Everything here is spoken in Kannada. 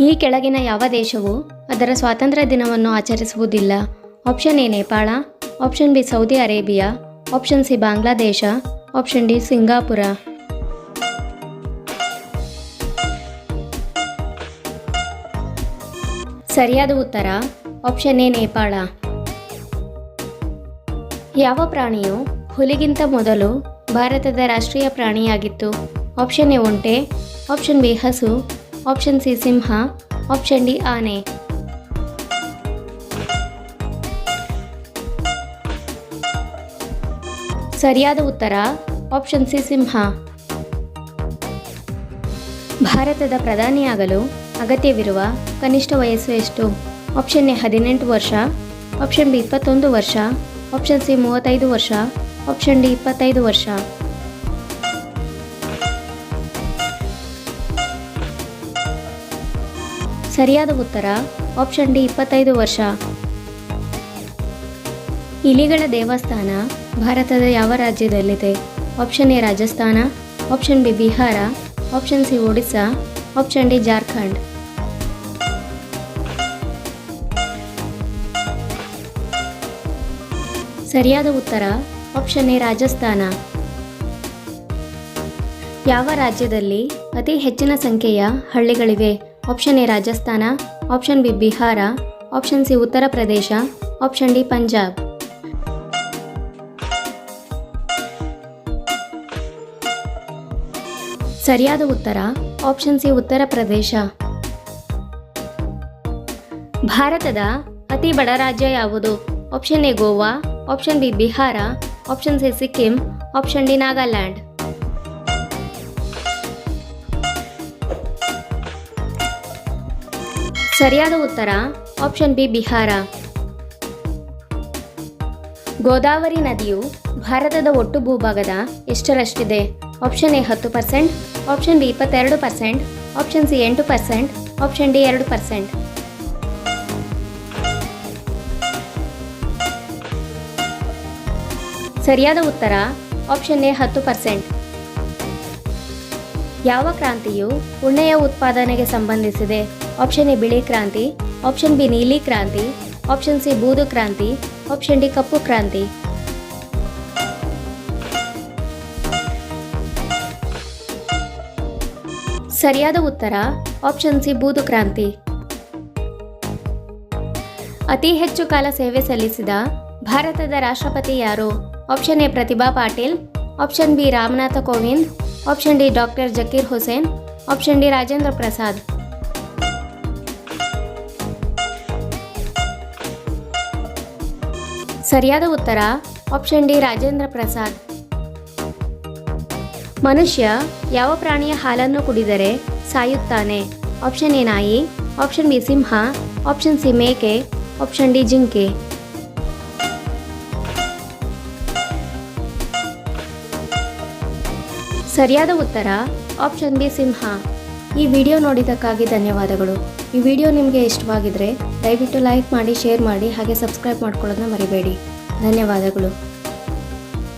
ಈ ಕೆಳಗಿನ ಯಾವ ದೇಶವು ಅದರ ಸ್ವಾತಂತ್ರ್ಯ ದಿನವನ್ನು ಆಚರಿಸುವುದಿಲ್ಲ. Option A Nepal option B Saudi Arabia option C Bangladesh option D Singapore. ಸರಿಯಾದ ಉತ್ತರ ಆಪ್ಷನ್ ಎ ನೇಪಾಳ. ಯಾವ ಪ್ರಾಣಿಯು ಹುಲಿಗಿಂತ ಮೊದಲು ಭಾರತದ ರಾಷ್ಟ್ರೀಯ ಪ್ರಾಣಿಯಾಗಿತ್ತು? ಆಪ್ಷನ್ ಎ ಒಂಟೆ ಆಪ್ಷನ್ ಬಿ ಹಸು ಆಪ್ಷನ್ ಸಿ ಸಿಂಹ ಆಪ್ಷನ್ ಡಿ ಆನೆ ಸರಿಯಾದ ಉತ್ತರ ಆಪ್ಷನ್ ಸಿ ಸಿಂಹ ಭಾರತದ ಪ್ರಧಾನಿಯಾಗಲು ಅಗತ್ಯವಿರುವ ಕನಿಷ್ಠ ವಯಸ್ಸು ಎಷ್ಟು? ಆಪ್ಷನ್ ಎ, ಹದಿನೆಂಟು ವರ್ಷ. ಆಪ್ಷನ್ ಬಿ, ಇಪ್ಪತ್ತೊಂದು ವರ್ಷ. ಆಪ್ಷನ್ ಸಿ, ಮೂವತ್ತೈದು ವರ್ಷ. ಆಪ್ಷನ್ ಡಿ, ಇಪ್ಪತ್ತೈದು ವರ್ಷ. ಸರಿಯಾದ ಉತ್ತರ ಆಪ್ಷನ್ ಡಿ, ಇಪ್ಪತ್ತೈದು ವರ್ಷ. ಇಲಿಗಳ ದೇವಸ್ಥಾನ ಭಾರತದ ಯಾವ ರಾಜ್ಯದಲ್ಲಿದೆ? Option A, Rajasthan option B, Bihar option C, Odisha option D, Jharkhand. ಸರಿಯಾದ ಉತ್ತರ ಆಪ್ಷನ್ ಎ, ರಾಜಸ್ಥಾನ. ಯಾವ ರಾಜ್ಯದಲ್ಲಿ ಅತಿ ಹೆಚ್ಚಿನ ಸಂಖ್ಯೆಯ ಹಳ್ಳಿಗಳಿವೆ? Option A Rajasthan option B Bihar option C Uttar Pradesh option D Punjab ಸರಿಯಾದ ಉತ್ತರ ಆಪ್ಷನ್ ಸಿ ಉತ್ತರ ಪ್ರದೇಶ ಭಾರತದ ಅತಿ ಬಡ ರಾಜ್ಯ ಯಾವುದು option A Goa option B Bihar option C Sikkim option D Nagaland ಸರಿಯಾದ ಉತ್ತರ? Option B, Bihar. ಗೋದಾವರಿ ನದಿಯು ಭಾರತದ ಒಟ್ಟು ಭೂಭಾಗದ ಎಷ್ಟರಷ್ಟಿದೆ? ಆಪ್ಷನ್ ಎ, ಹತ್ತು ಪರ್ಸೆಂಟ್. ಆಪ್ಷನ್ ಬಿ, ಇಪ್ಪತ್ತೆರಡು ಪರ್ಸೆಂಟ್. ಆಪ್ಷನ್ ಸಿ, ಎಂಟು ಪರ್ಸೆಂಟ್. ಆಪ್ಷನ್ ಡಿ, ಎರಡು ಪರ್ಸೆಂಟ್. ಸರಿಯಾದ ಉತ್ತರ? ಆಪ್ಷನ್ ಎ, ಹತ್ತು ಪರ್ಸೆಂಟ್. ಯಾವ ಕ್ರಾಂತಿಯು ಉಣ್ಣೆಯ ಉತ್ಪಾದನೆಗೆ ಸಂಬಂಧಿಸಿದೆ? ಆಪ್ಷನ್ ಎ ಬಿಳಿ ಕ್ರಾಂತಿ ಆಪ್ಷನ್ ಬಿ ನೀಲಿ ಕ್ರಾಂತಿ ಆಪ್ಷನ್ ಸಿ ಬೂದು ಕ್ರಾಂತಿ ಆಪ್ಷನ್ ಡಿ ಕಪ್ಪು ಕ್ರಾಂತಿ. ಸರಿಯಾದ ಉತ್ತರ ಆಪ್ಷನ್ ಸಿ ಬೂದು ಕ್ರಾಂತಿ. ಅತಿ ಹೆಚ್ಚು ಕಾಲ ಸೇವೆ ಸಲ್ಲಿಸಿದ ಭಾರತದ ರಾಷ್ಟ್ರಪತಿ ಯಾರು? Option A Pratibha Patil option B Ramnath Kovind option D doctor Zakir Hussain option D Rajendra Prasad ಸರಿಯಾದ ಉತ್ತರ ಆಪ್ಷನ್ ಡಿ ರಾಜೇಂದ್ರ ಪ್ರಸಾದ್ ಮನುಷ್ಯ ಯಾವ ಪ್ರಾಣಿಯ ಹಾಲನ್ನು ಕುಡಿದರೆ ಸಾಯುತ್ತಾನೆ ಆಪ್ಷನ್ ಎ ನಾಯಿ ಆಪ್ಷನ್ ಬಿ ಸಿಂಹ ಆಪ್ಷನ್ ಸಿ ಮೇಕೆ ಆಪ್ಷನ್ ಡಿ ಜಿಂಕೆ ಸರಿಯಾದ ಉತ್ತರ ಆಪ್ಷನ್ ಬಿ ಸಿಂಹ. ಈ ವಿಡಿಯೋ ನೋಡಿದ್ದಕ್ಕಾಗಿ ಧನ್ಯವಾದಗಳು. ಈ ವಿಡಿಯೋ ನಿಮಗೆ ಇಷ್ಟವಾಗಿದ್ದರೆ ದಯವಿಟ್ಟು ಲೈಕ್ ಮಾಡಿ ಶೇರ್ ಮಾಡಿ, ಹಾಗೆ ಸಬ್ಸ್ಕ್ರೈಬ್ ಮಾಡ್ಕೊಳ್ಳೋದನ್ನ ಮರಿಬೇಡಿ. ಧನ್ಯವಾದಗಳು.